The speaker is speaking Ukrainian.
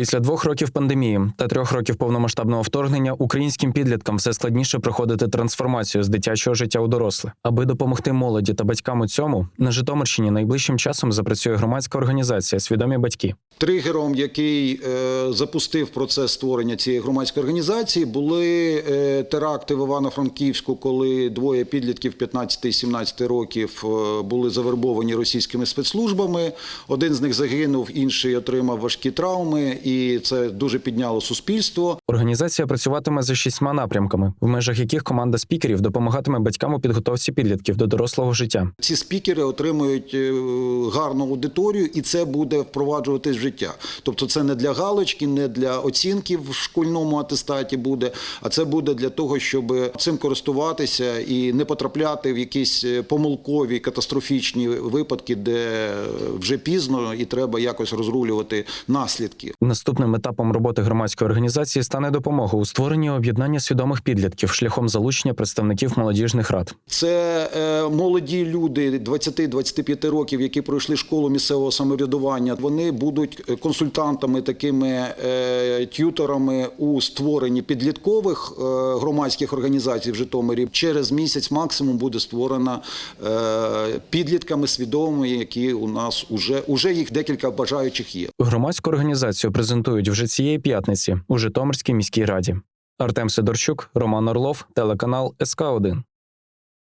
Після двох років пандемії та трьох років повномасштабного вторгнення українським підліткам все складніше проходити трансформацію з дитячого життя у доросле. Аби допомогти молоді та батькам у цьому, на Житомирщині найближчим часом запрацює громадська організація Свідомі батьки. Тригером, який е, запустив процес створення цієї громадської організації, були е, теракти в Івано-Франківську, коли двоє підлітків 15 і 17 років е, були завербовані російськими спецслужбами. Один з них загинув, інший отримав важкі травми, і це дуже підняло суспільство. Організація працюватиме за шістьма напрямками, в межах яких команда спікерів допомагатиме батькам у підготовці підлітків до дорослого життя. Ці спікери отримують е, гарну аудиторію, і це буде впроваджуватись в життя. Тобто, це не для галочки, не для оцінки в шкільному атестаті буде, а це буде для того, щоб цим користуватися і не потрапляти в якісь е, помилкові катастрофічні випадки, де вже пізно і треба якось розрулювати наслідки. Наступним етапом роботи громадської організації стане допомога у створенні об'єднання свідомих підлітків шляхом залучення представників молодіжних рад. Це е, молоді люди 20-25 років, які пройшли школу місцевого самоврядування. Вони будуть е, консультантами, такими е, т'юторами у створенні підліткових е, громадських організацій в Житомирі. Через місяць максимум буде створена е, підлітками свідомими, які у нас уже, уже їх декілька бажаючих є. Громадську організацію презентують вже цієї п'ятниці у Житомирській міській раді. Артем Сидорчук, Роман Орлов, телеканал СК 1